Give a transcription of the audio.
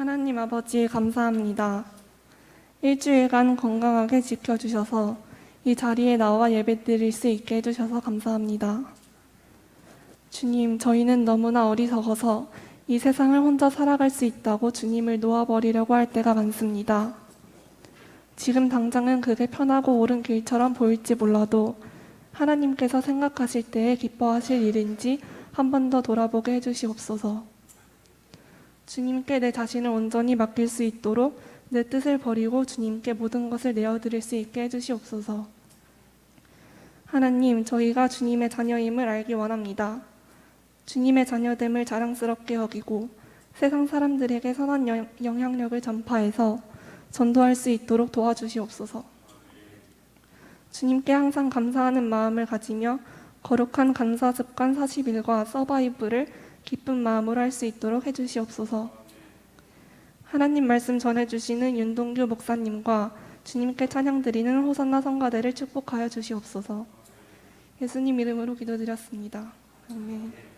하나님 아버지 감사합니다. 일주일간 건강하게 지켜주셔서 이 자리에 나와 예배 드릴 수 있게 해주셔서 감사합니다. 주님, 저희는 너무나 어리석어서 이 세상을 혼자 살아갈 수 있다고 주님을 놓아버리려고 할 때가 많습니다. 지금 당장은 그게 편하고 옳은 길처럼 보일지 몰라도 하나님께서 생각하실 때에 기뻐하실 일인지 한 번 더 돌아보게 해주시옵소서. 주님께 내 자신을 온전히 맡길 수 있도록 내 뜻을 버리고 주님께 모든 것을 내어드릴 수 있게 해주시옵소서. 하나님, 저희가 주님의 자녀임을 알기 원합니다. 주님의 자녀됨을 자랑스럽게 여기고 세상 사람들에게 선한 영- 영향력을 전파해서 전도할 수 있도록 도와주시옵소서. 주님께 항상 감사하는 마음을 가지며 거룩한 감사 습관 40일과 서바이브를 기쁜 마음으로 할 수 있도록 해주시옵소서. 하나님 말씀 전해주시는 윤동규 목사님과 주님께 찬양드리는 호산나 성가대를 축복하여 주시옵소서. 예수님 이름으로 기도드렸습니다. 아멘.